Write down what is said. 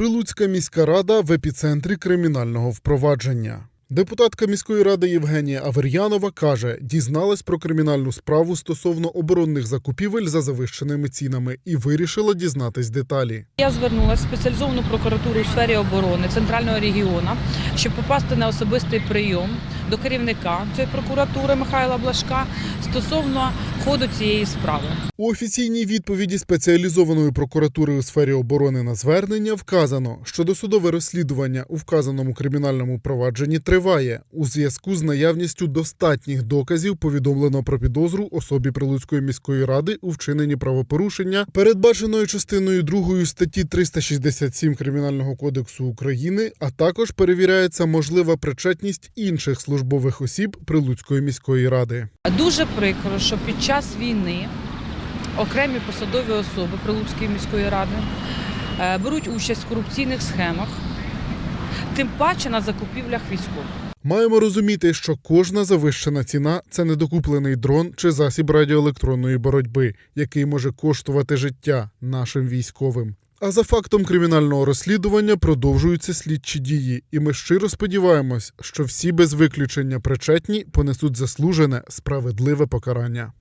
Прилуцька міська рада в епіцентрі кримінального впровадження. Депутатка міської ради Євгенія Авер'янова каже, дізналась про кримінальну справу стосовно оборонних закупівель за завищеними цінами і вирішила дізнатись деталі. Я звернулася в спеціалізовану прокуратуру у сфері оборони центрального регіону, щоб попасти на особистий прийом до керівника цієї прокуратури Михайла Блашка стосовно ходу цієї справи. У офіційній відповіді спеціалізованої прокуратури у сфері оборони на звернення вказано, що досудове розслідування у вказаному кримінальному провадженні триває у зв'язку з наявністю достатніх доказів. Повідомлено про підозру особі Прилуцької міської ради у вчиненні правопорушення, передбаченої частиною 2 статті 367 Кримінального кодексу України, а також перевіряється можлива причетність інших службових осіб Прилуцької міської ради. Дуже прикро, що під час війни окремі посадові особи Прилуцької міської ради е, беруть участь в корупційних схемах, тим паче на закупівлях військових. Маємо розуміти, що кожна завищена ціна це недокуплений дрон чи засіб радіоелектронної боротьби, який може коштувати життя нашим військовим. А за фактом кримінального розслідування продовжуються слідчі дії, і ми щиро сподіваємось, що всі без виключення причетні понесуть заслужене справедливе покарання.